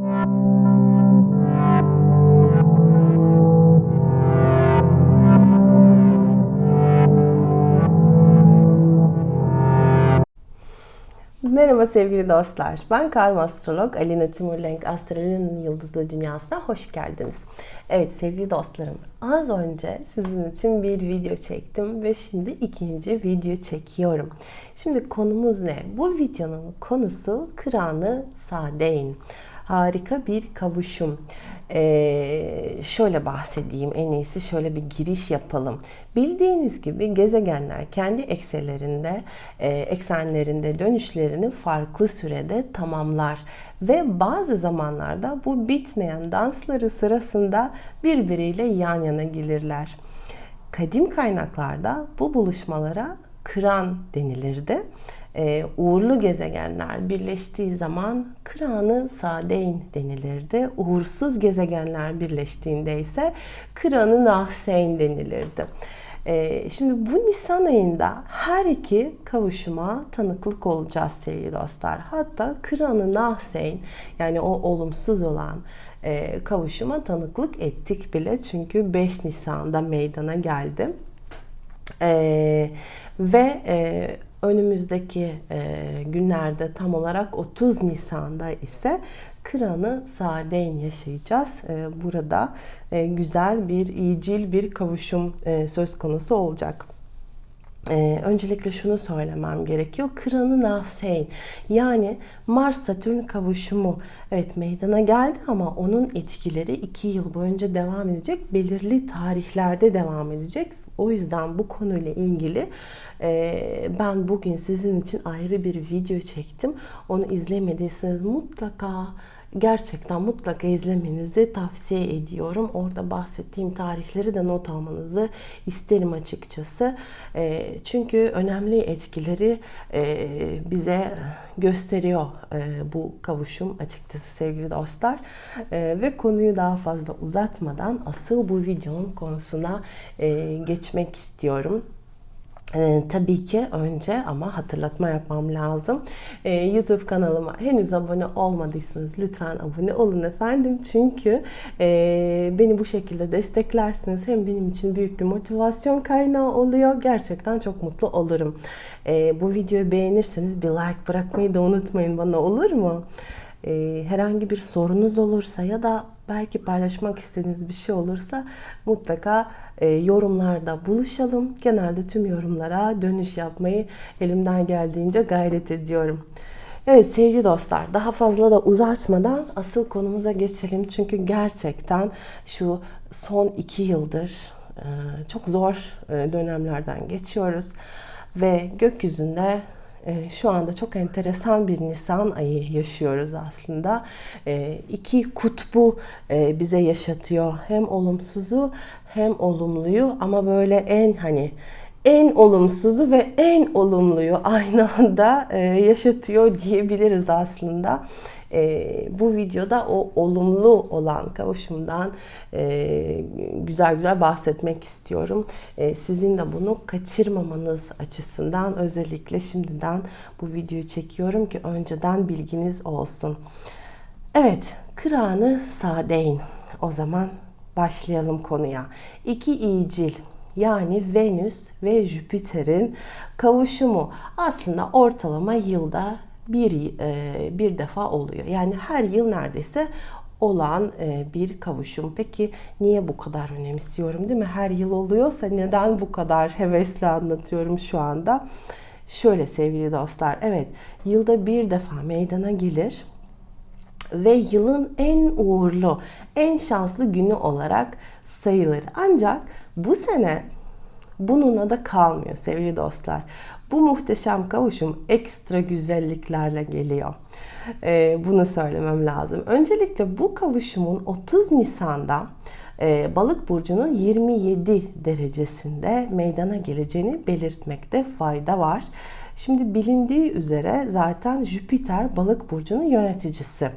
Merhaba sevgili dostlar. Ben karma astrolog Alina Timurlenk Astralinin Yıldızlı Dünyası'na hoş geldiniz. Evet sevgili dostlarım, az önce sizin için bir video çektim ve şimdi ikinci video çekiyorum. Şimdi konumuz ne? Bu videonun konusu Kıranı Sadeyn. Harika bir kavuşum. Ee, şöyle bahsedeyim en iyisi şöyle bir giriş yapalım. Bildiğiniz gibi gezegenler kendi eksenlerinde, e, eksenlerinde dönüşlerini farklı sürede tamamlar ve bazı zamanlarda bu bitmeyen dansları sırasında birbiriyle yan yana gelirler. Kadim kaynaklarda bu buluşmalara kıran denilirdi e, uğurlu gezegenler birleştiği zaman kıranı sadeyn denilirdi. Uğursuz gezegenler birleştiğinde ise kıranı nahseyn denilirdi. E, şimdi bu Nisan ayında her iki kavuşuma tanıklık olacağız sevgili dostlar. Hatta kıranı nahseyn yani o olumsuz olan e, kavuşuma tanıklık ettik bile. Çünkü 5 Nisan'da meydana geldi. E, ve e, önümüzdeki e, günlerde tam olarak 30 Nisan'da ise Kıran'ı Sadeyn yaşayacağız. E, burada e, güzel bir iyicil bir kavuşum e, söz konusu olacak. Ee, öncelikle şunu söylemem gerekiyor. Kıranı Nahseyn yani Mars Satürn kavuşumu evet meydana geldi ama onun etkileri iki yıl boyunca devam edecek. Belirli tarihlerde devam edecek. O yüzden bu konuyla ilgili e, ben bugün sizin için ayrı bir video çektim. Onu izlemediyseniz mutlaka gerçekten mutlaka izlemenizi tavsiye ediyorum. Orada bahsettiğim tarihleri de not almanızı isterim açıkçası. E, çünkü önemli etkileri e, bize gösteriyor e, bu kavuşum açıkçası sevgili dostlar. E, ve konuyu daha fazla uzatmadan asıl bu videonun konusuna e, geçmek istiyorum. Ee, tabii ki önce ama hatırlatma yapmam lazım. Ee, YouTube kanalıma henüz abone olmadıysanız lütfen abone olun efendim. Çünkü e, beni bu şekilde desteklersiniz. Hem benim için büyük bir motivasyon kaynağı oluyor. Gerçekten çok mutlu olurum. E, bu videoyu beğenirseniz bir like bırakmayı da unutmayın bana olur mu? E, herhangi bir sorunuz olursa ya da belki paylaşmak istediğiniz bir şey olursa mutlaka e, yorumlarda buluşalım. Genelde tüm yorumlara dönüş yapmayı elimden geldiğince gayret ediyorum. Evet sevgili dostlar daha fazla da uzatmadan asıl konumuza geçelim. Çünkü gerçekten şu son iki yıldır e, çok zor e, dönemlerden geçiyoruz. Ve gökyüzünde şu anda çok enteresan bir Nisan ayı yaşıyoruz aslında. E, iki kutbu e, bize yaşatıyor. Hem olumsuzu hem olumluyu ama böyle en hani en olumsuzu ve en olumluyu aynı anda yaşatıyor diyebiliriz aslında e, bu videoda o olumlu olan kavuşumdan e, güzel güzel bahsetmek istiyorum. E, sizin de bunu kaçırmamanız açısından özellikle şimdiden bu videoyu çekiyorum ki önceden bilginiz olsun. Evet, Kıranı Sadeyn. O zaman başlayalım konuya. İki iyicil yani Venüs ve Jüpiter'in kavuşumu aslında ortalama yılda bir e, bir defa oluyor. Yani her yıl neredeyse olan e, bir kavuşum. Peki niye bu kadar önemsiyorum değil mi? Her yıl oluyorsa neden bu kadar hevesli anlatıyorum şu anda? Şöyle sevgili dostlar, evet yılda bir defa meydana gelir ve yılın en uğurlu, en şanslı günü olarak sayılır. Ancak bu sene bununla da kalmıyor sevgili dostlar. Bu muhteşem kavuşum ekstra güzelliklerle geliyor. Ee, bunu söylemem lazım. Öncelikle bu kavuşumun 30 Nisan'da e, Balık burcunun 27 derecesinde meydana geleceğini belirtmekte fayda var. Şimdi bilindiği üzere zaten Jüpiter Balık burcunun yöneticisi.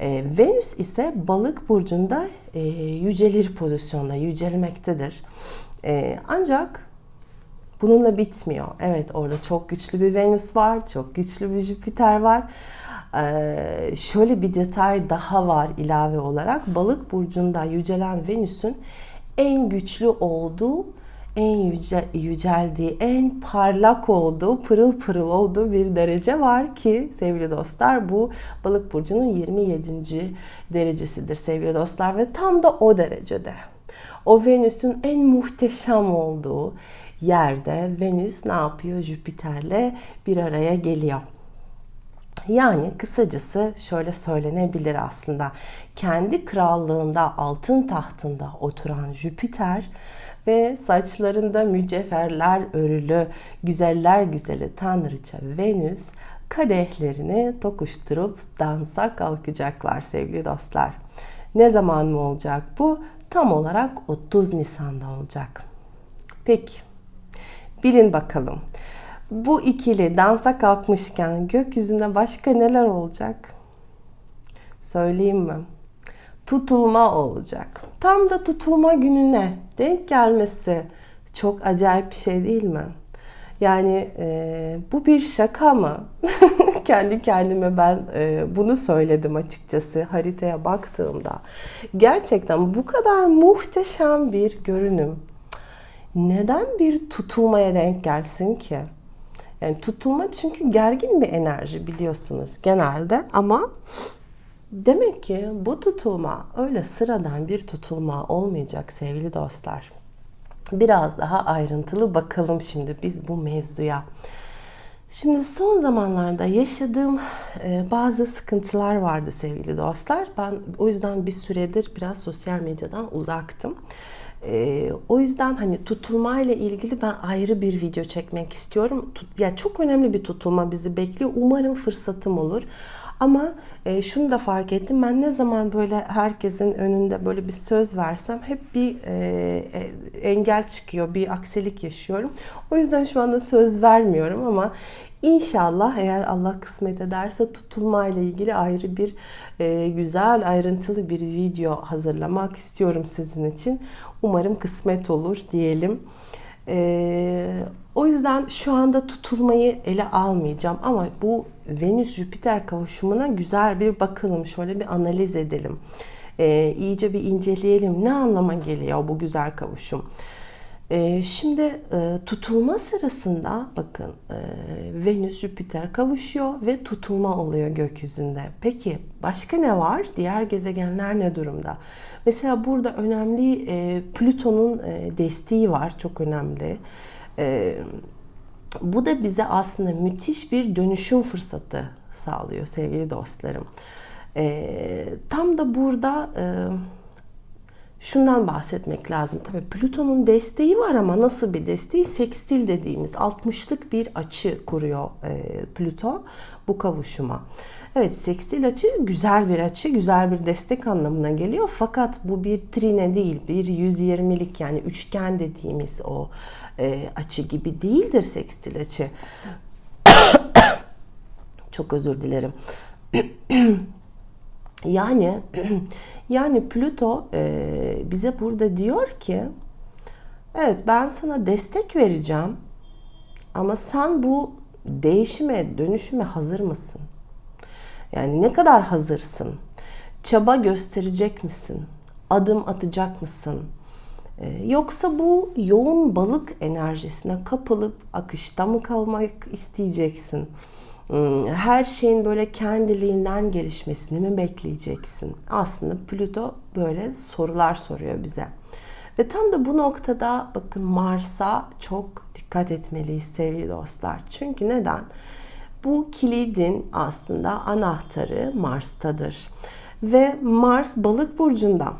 E, Venüs ise Balık burcunda e, yücelir pozisyonda, yücelmektedir. E, ancak bununla bitmiyor. Evet orada çok güçlü bir Venüs var, çok güçlü bir Jüpiter var. Ee, şöyle bir detay daha var ilave olarak. Balık burcunda yücelen Venüs'ün en güçlü olduğu en yüce, yüceldiği, en parlak olduğu, pırıl pırıl olduğu bir derece var ki sevgili dostlar bu balık burcunun 27. derecesidir sevgili dostlar ve tam da o derecede. O Venüs'ün en muhteşem olduğu yerde Venüs ne yapıyor? Jüpiter'le bir araya geliyor. Yani kısacası şöyle söylenebilir aslında. Kendi krallığında altın tahtında oturan Jüpiter ve saçlarında mücevherler örülü güzeller güzeli tanrıça Venüs kadehlerini tokuşturup dansa kalkacaklar sevgili dostlar. Ne zaman mı olacak bu? Tam olarak 30 Nisan'da olacak. Peki bilin bakalım. Bu ikili dansa kalkmışken gökyüzünde başka neler olacak? Söyleyeyim mi? Tutulma olacak. Tam da tutulma gününe denk gelmesi çok acayip bir şey değil mi? Yani e, bu bir şaka mı? Kendi kendime ben e, bunu söyledim açıkçası haritaya baktığımda. Gerçekten bu kadar muhteşem bir görünüm neden bir tutulmaya denk gelsin ki? Yani tutulma çünkü gergin bir enerji biliyorsunuz genelde ama demek ki bu tutulma öyle sıradan bir tutulma olmayacak sevgili dostlar. Biraz daha ayrıntılı bakalım şimdi biz bu mevzuya. Şimdi son zamanlarda yaşadığım e, bazı sıkıntılar vardı sevgili dostlar. Ben o yüzden bir süredir biraz sosyal medyadan uzaktım. E, o yüzden hani tutulma ile ilgili ben ayrı bir video çekmek istiyorum. Tut, yani çok önemli bir tutulma bizi bekliyor. Umarım fırsatım olur. Ama e, şunu da fark ettim. Ben ne zaman böyle herkesin önünde böyle bir söz versem hep bir e, e, engel çıkıyor, bir aksilik yaşıyorum. O yüzden şu anda söz vermiyorum ama İnşallah eğer Allah kısmet ederse tutulma ile ilgili ayrı bir e, güzel ayrıntılı bir video hazırlamak istiyorum sizin için. Umarım kısmet olur diyelim. E, o yüzden şu anda tutulmayı ele almayacağım ama bu Venüs-Jüpiter kavuşumuna güzel bir bakalım. Şöyle bir analiz edelim. E, iyice bir inceleyelim. Ne anlama geliyor bu güzel kavuşum? E, şimdi e, tutulma sırasında bakın e, Venüs Jüpiter kavuşuyor ve tutulma oluyor gökyüzünde. Peki başka ne var? Diğer gezegenler ne durumda? Mesela burada önemli e, Plüton'un desteği var. Çok önemli. Bu da bize aslında müthiş bir dönüşüm fırsatı sağlıyor sevgili dostlarım. Tam da burada... şundan bahsetmek lazım. Tabii Plüton'un desteği var ama nasıl bir desteği? Sekstil dediğimiz 60'lık bir açı kuruyor e, Plüto bu kavuşuma. Evet sekstil açı güzel bir açı, güzel bir destek anlamına geliyor. Fakat bu bir trine değil, bir 120'lik yani üçgen dediğimiz o e, açı gibi değildir sekstil açı. Çok özür dilerim. Yani yani Plüto e, bize burada diyor ki evet ben sana destek vereceğim ama sen bu değişime, dönüşüme hazır mısın? Yani ne kadar hazırsın? Çaba gösterecek misin? Adım atacak mısın? Ee, yoksa bu yoğun balık enerjisine kapılıp akışta mı kalmak isteyeceksin? Hmm, her şeyin böyle kendiliğinden gelişmesini mi bekleyeceksin? Aslında Plüto böyle sorular soruyor bize. Ve tam da bu noktada bakın Mars'a çok dikkat etmeliyiz sevgili dostlar. Çünkü neden? Bu kilidin aslında anahtarı Mars'tadır. Ve Mars balık burcunda.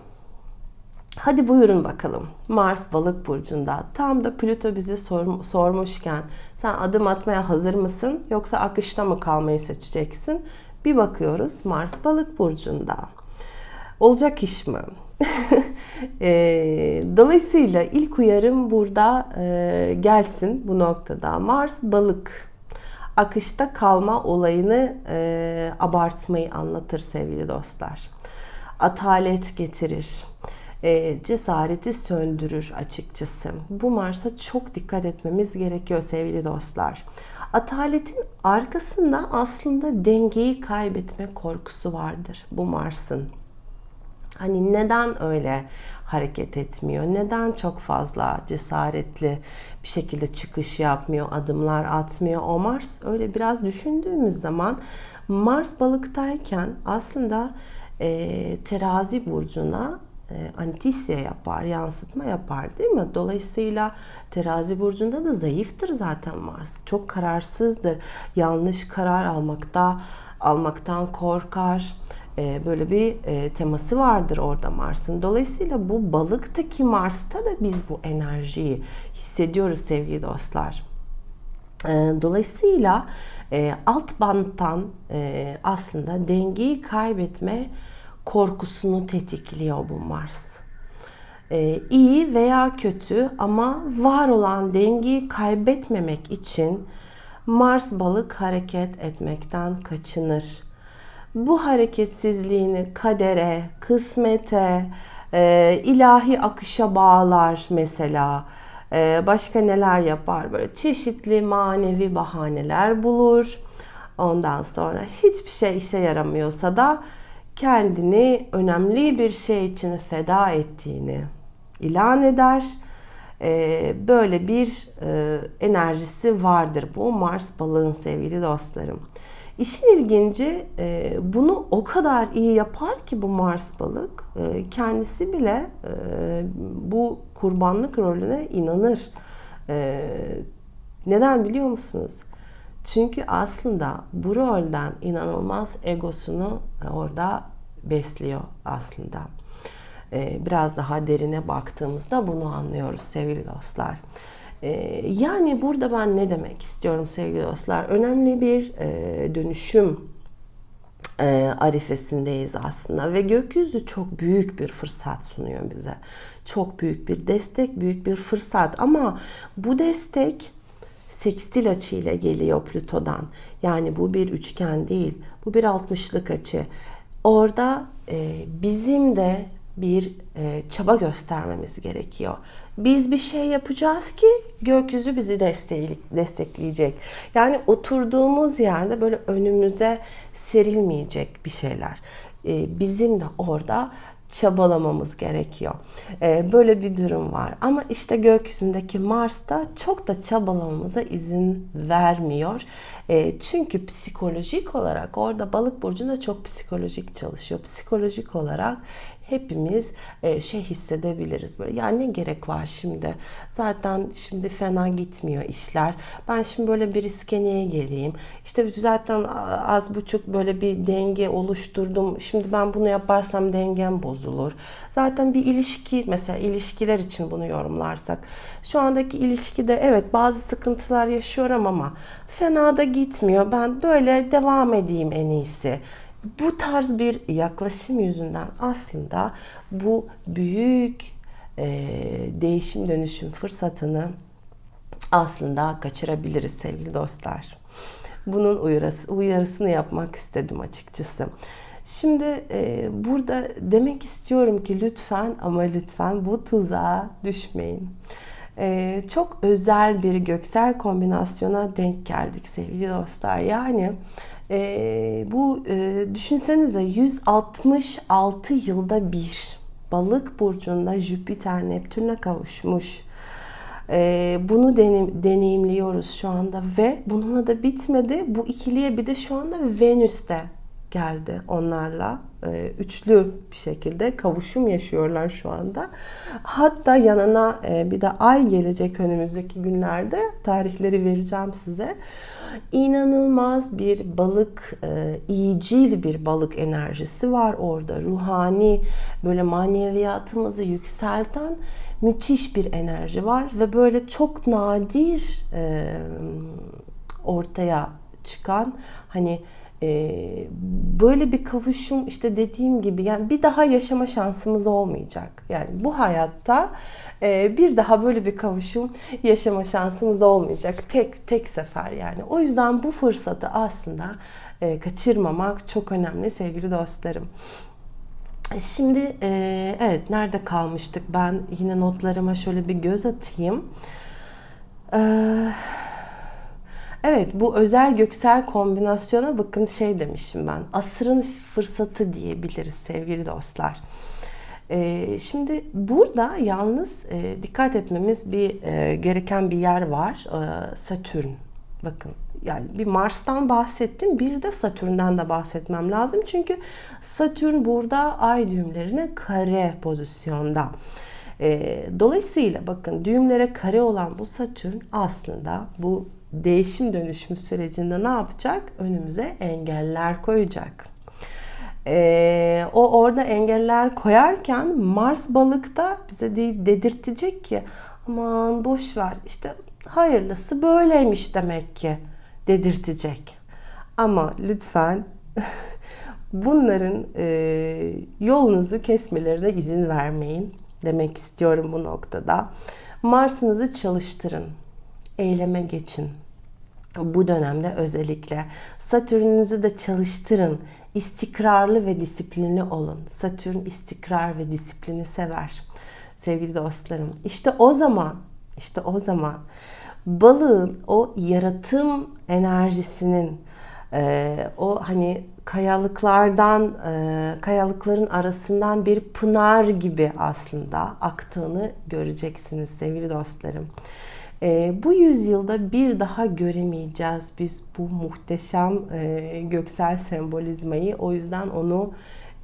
Hadi buyurun bakalım. Mars balık burcunda. Tam da Plüto sor, sormuşken sen adım atmaya hazır mısın yoksa akışta mı kalmayı seçeceksin? Bir bakıyoruz Mars balık burcunda. Olacak iş mi? e, dolayısıyla ilk uyarım burada e, gelsin bu noktada. Mars balık akışta kalma olayını e, abartmayı anlatır sevgili dostlar. Atalet getirir e, cesareti söndürür açıkçası. Bu Mars'a çok dikkat etmemiz gerekiyor sevgili dostlar. Ataletin arkasında aslında dengeyi kaybetme korkusu vardır bu Mars'ın. Hani neden öyle hareket etmiyor? Neden çok fazla cesaretli bir şekilde çıkış yapmıyor, adımlar atmıyor? O Mars öyle biraz düşündüğümüz zaman Mars balıktayken aslında e, terazi burcuna antisya yapar, yansıtma yapar değil mi? Dolayısıyla terazi burcunda da zayıftır zaten Mars. Çok kararsızdır. Yanlış karar almakta almaktan korkar. E, böyle bir e, teması vardır orada Mars'ın. Dolayısıyla bu balıktaki Mars'ta da biz bu enerjiyi hissediyoruz sevgili dostlar. E, dolayısıyla alt banttan aslında dengeyi kaybetme korkusunu tetikliyor bu Mars. İyi veya kötü ama var olan dengeyi kaybetmemek için Mars balık hareket etmekten kaçınır bu hareketsizliğini kadere, kısmete, e, ilahi akışa bağlar mesela. E, başka neler yapar? Böyle çeşitli manevi bahaneler bulur. Ondan sonra hiçbir şey işe yaramıyorsa da kendini önemli bir şey için feda ettiğini ilan eder. E, böyle bir e, enerjisi vardır bu Mars balığın sevgili dostlarım. İşin ilginci e, bunu o kadar iyi yapar ki bu Mars balık e, kendisi bile e, bu kurbanlık rolüne inanır. Neden biliyor musunuz? Çünkü aslında bu rolden inanılmaz egosunu orada besliyor aslında. Biraz daha derine baktığımızda bunu anlıyoruz sevgili dostlar. Ee, yani burada ben ne demek istiyorum sevgili dostlar? Önemli bir e, dönüşüm e, arifesindeyiz aslında ve gökyüzü çok büyük bir fırsat sunuyor bize. Çok büyük bir destek, büyük bir fırsat ama bu destek sekstil açı ile geliyor Plüto'dan. Yani bu bir üçgen değil, bu bir 60'lık açı. Orada e, bizim de bir e, çaba göstermemiz gerekiyor. Biz bir şey yapacağız ki gökyüzü bizi destekleyecek. Yani oturduğumuz yerde böyle önümüze serilmeyecek bir şeyler. E, bizim de orada çabalamamız gerekiyor. E, böyle bir durum var. Ama işte gökyüzündeki Mars da çok da çabalamamıza izin vermiyor. E, çünkü psikolojik olarak orada balık burcunda çok psikolojik çalışıyor. Psikolojik olarak hepimiz e, şey hissedebiliriz böyle. Yani ne gerek var şimdi? Zaten şimdi fena gitmiyor işler. Ben şimdi böyle bir riske niye geleyim? İşte zaten az buçuk böyle bir denge oluşturdum. Şimdi ben bunu yaparsam dengem bozulur. Zaten bir ilişki mesela ilişkiler için bunu yorumlarsak. Şu andaki ilişkide evet bazı sıkıntılar yaşıyorum ama fena da gitmiyor. Ben böyle devam edeyim en iyisi. Bu tarz bir yaklaşım yüzünden aslında bu büyük e, değişim dönüşüm fırsatını aslında kaçırabiliriz sevgili dostlar. Bunun uyarısı, uyarısını yapmak istedim açıkçası. Şimdi e, burada demek istiyorum ki lütfen ama lütfen bu tuzağa düşmeyin. E, çok özel bir göksel kombinasyona denk geldik sevgili dostlar. Yani e, bu e, düşünsenize 166 yılda bir balık burcunda Jüpiter Neptün'e kavuşmuş. E, bunu deneyim, deneyimliyoruz şu anda ve bununla da bitmedi. Bu ikiliye bir de şu anda Venüs'te geldi onlarla. E, üçlü bir şekilde kavuşum yaşıyorlar şu anda. Hatta yanına e, bir de ay gelecek önümüzdeki günlerde. Tarihleri vereceğim size. İnanılmaz bir balık, e, iyicil bir balık enerjisi var orada. Ruhani, böyle maneviyatımızı yükselten müthiş bir enerji var ve böyle çok nadir ortaya çıkan hani ee, böyle bir kavuşum işte dediğim gibi yani bir daha yaşama şansımız olmayacak. Yani bu hayatta e, bir daha böyle bir kavuşum yaşama şansımız olmayacak. Tek tek sefer yani. O yüzden bu fırsatı aslında e, kaçırmamak çok önemli sevgili dostlarım. Şimdi e, evet nerede kalmıştık? Ben yine notlarıma şöyle bir göz atayım. Eee Evet bu özel göksel kombinasyona bakın şey demişim ben. Asrın fırsatı diyebiliriz sevgili dostlar. Ee, şimdi burada yalnız e, dikkat etmemiz bir e, gereken bir yer var. E, Satürn. Bakın yani bir Mars'tan bahsettim, bir de Satürn'den de bahsetmem lazım. Çünkü Satürn burada ay düğümlerine kare pozisyonda. E, dolayısıyla bakın düğümlere kare olan bu Satürn aslında bu değişim dönüşüm sürecinde ne yapacak? Önümüze engeller koyacak. Ee, o orada engeller koyarken Mars balıkta bize de dedirtecek ki aman boş ver işte hayırlısı böyleymiş demek ki dedirtecek. Ama lütfen bunların e, yolunuzu kesmelerine izin vermeyin demek istiyorum bu noktada. Mars'ınızı çalıştırın. Eyleme geçin. Bu dönemde özellikle Satürn'ünüzü de çalıştırın. İstikrarlı ve disiplinli olun. Satürn istikrar ve disiplini sever. Sevgili dostlarım, işte o zaman, işte o zaman balığın o yaratım enerjisinin e, o hani kayalıklardan e, kayalıkların arasından bir pınar gibi aslında aktığını göreceksiniz sevgili dostlarım. E, bu yüzyılda bir daha göremeyeceğiz biz bu muhteşem e, göksel sembolizmayı. O yüzden onu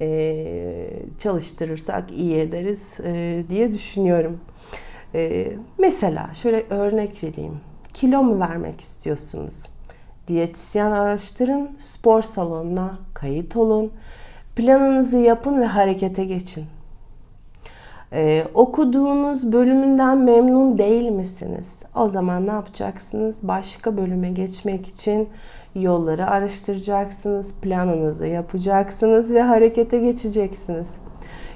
e, çalıştırırsak iyi ederiz e, diye düşünüyorum. E, mesela şöyle örnek vereyim. Kilo mu vermek istiyorsunuz? Diyetisyen araştırın, spor salonuna kayıt olun. Planınızı yapın ve harekete geçin. Ee, okuduğunuz bölümünden memnun değil misiniz? O zaman ne yapacaksınız? Başka bölüme geçmek için yolları araştıracaksınız, planınızı yapacaksınız ve harekete geçeceksiniz.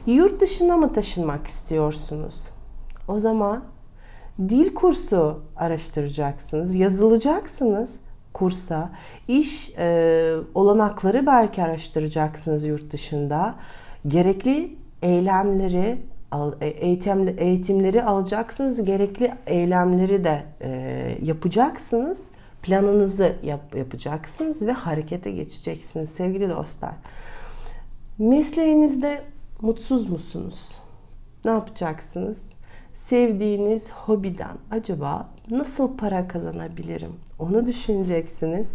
Yurt dışına mı taşınmak istiyorsunuz? O zaman dil kursu araştıracaksınız, yazılacaksınız kursa. İş e, olanakları belki araştıracaksınız yurt dışında. Gerekli eylemleri eğitim, eğitimleri alacaksınız. Gerekli eylemleri de e, yapacaksınız. Planınızı yap, yapacaksınız ve harekete geçeceksiniz sevgili dostlar. Mesleğinizde mutsuz musunuz? Ne yapacaksınız? Sevdiğiniz hobiden acaba nasıl para kazanabilirim? Onu düşüneceksiniz.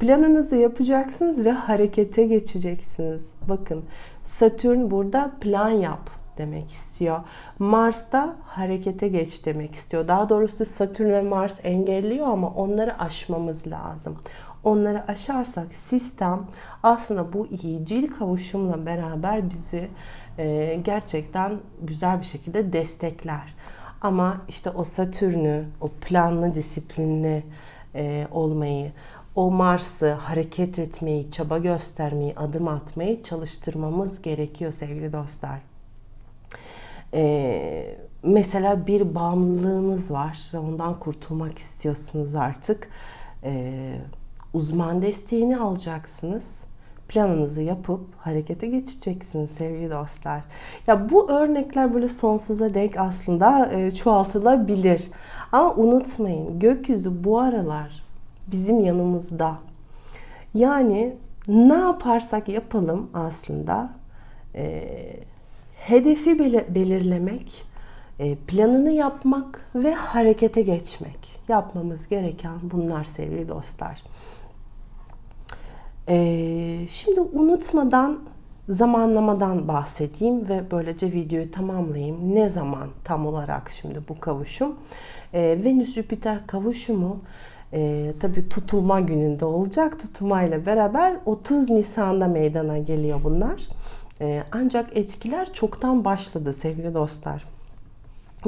Planınızı yapacaksınız ve harekete geçeceksiniz. Bakın Satürn burada plan yap demek istiyor. Mars da harekete geç demek istiyor. Daha doğrusu Satürn ve Mars engelliyor ama onları aşmamız lazım. Onları aşarsak sistem aslında bu iyicil kavuşumla beraber bizi e, gerçekten güzel bir şekilde destekler. Ama işte o Satürn'ü, o planlı, disiplinli e, olmayı, o Mars'ı hareket etmeyi, çaba göstermeyi, adım atmayı çalıştırmamız gerekiyor sevgili dostlar. Ee, mesela bir bağımlılığınız var ve ondan kurtulmak istiyorsunuz artık. Ee, uzman desteğini alacaksınız. Planınızı yapıp harekete geçeceksiniz sevgili dostlar. Ya bu örnekler böyle sonsuza dek aslında e, çoğaltılabilir. Ama unutmayın gökyüzü bu aralar bizim yanımızda. Yani ne yaparsak yapalım aslında e, hedefi belirlemek, e, planını yapmak ve harekete geçmek. Yapmamız gereken bunlar sevgili dostlar. E, şimdi unutmadan zamanlamadan bahsedeyim ve böylece videoyu tamamlayayım. Ne zaman tam olarak şimdi bu kavuşum? E, Venüs-Jüpiter kavuşumu e, tabii tutulma gününde olacak. Tutulmayla beraber 30 Nisan'da meydana geliyor bunlar. E, ancak etkiler çoktan başladı sevgili dostlar.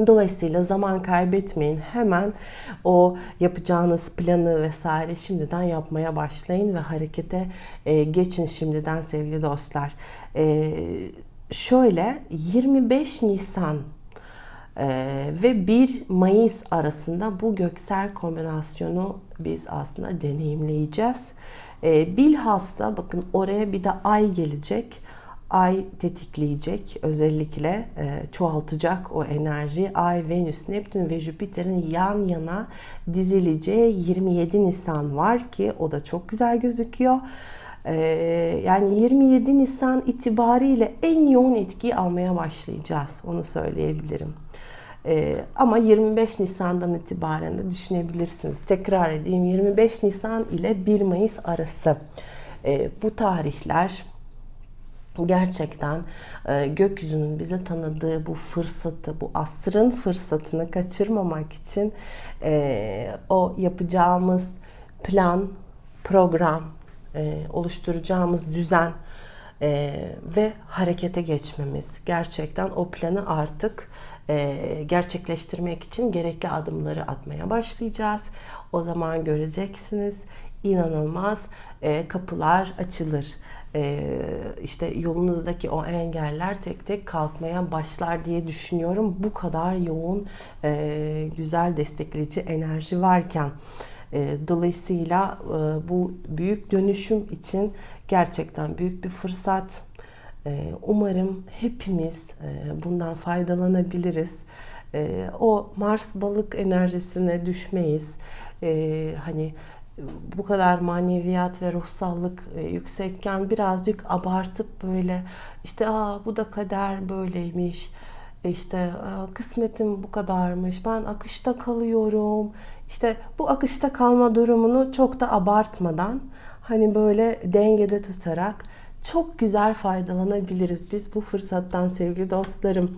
Dolayısıyla zaman kaybetmeyin. Hemen o yapacağınız planı vesaire şimdiden yapmaya başlayın ve harekete e, geçin şimdiden sevgili dostlar. E, şöyle 25 Nisan ee, ve 1 Mayıs arasında bu göksel kombinasyonu biz aslında deneyimleyeceğiz. Ee, bilhassa bakın oraya bir de ay gelecek. Ay tetikleyecek özellikle e, çoğaltacak o enerji. Ay, Venüs, Neptün ve Jüpiter'in yan yana dizileceği 27 Nisan var ki o da çok güzel gözüküyor. E, yani 27 Nisan itibariyle en yoğun etkiyi almaya başlayacağız. Onu söyleyebilirim. Ee, ama 25 Nisan'dan itibaren de düşünebilirsiniz. Tekrar edeyim 25 Nisan ile 1 Mayıs arası. Ee, bu tarihler gerçekten e, gökyüzünün bize tanıdığı bu fırsatı, bu asrın fırsatını kaçırmamak için e, o yapacağımız plan, program, e, oluşturacağımız düzen ve harekete geçmemiz. Gerçekten o planı artık gerçekleştirmek için gerekli adımları atmaya başlayacağız. O zaman göreceksiniz inanılmaz kapılar açılır. E, işte yolunuzdaki o engeller tek tek kalkmaya başlar diye düşünüyorum. Bu kadar yoğun, e, güzel destekleyici enerji varken. E, dolayısıyla e, bu büyük dönüşüm için gerçekten büyük bir fırsat. Umarım hepimiz bundan faydalanabiliriz. O Mars balık enerjisine düşmeyiz. Hani bu kadar maneviyat ve ruhsallık e, yüksekken birazcık abartıp böyle işte aa bu da kader böyleymiş işte kısmetim bu kadarmış ben akışta kalıyorum işte bu akışta kalma durumunu çok da abartmadan hani böyle dengede tutarak çok güzel faydalanabiliriz biz bu fırsattan sevgili dostlarım.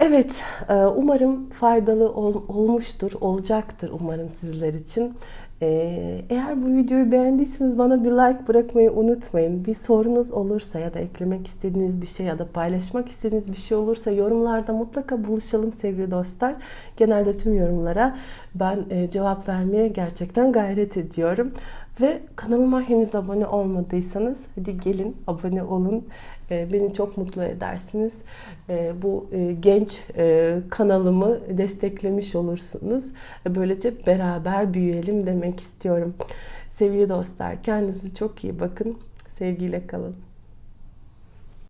Evet, e, umarım faydalı olmuştur, olacaktır umarım sizler için. Ee, eğer bu videoyu beğendiyseniz bana bir like bırakmayı unutmayın. Bir sorunuz olursa ya da eklemek istediğiniz bir şey ya da paylaşmak istediğiniz bir şey olursa yorumlarda mutlaka buluşalım sevgili dostlar. Genelde tüm yorumlara ben e, cevap vermeye gerçekten gayret ediyorum. Ve kanalıma henüz abone olmadıysanız hadi gelin abone olun. E, beni çok mutlu edersiniz. E, bu e, genç kanalımı desteklemiş olursunuz. Böylece beraber büyüyelim demek istiyorum. Sevgili dostlar kendinize çok iyi bakın. Sevgiyle kalın.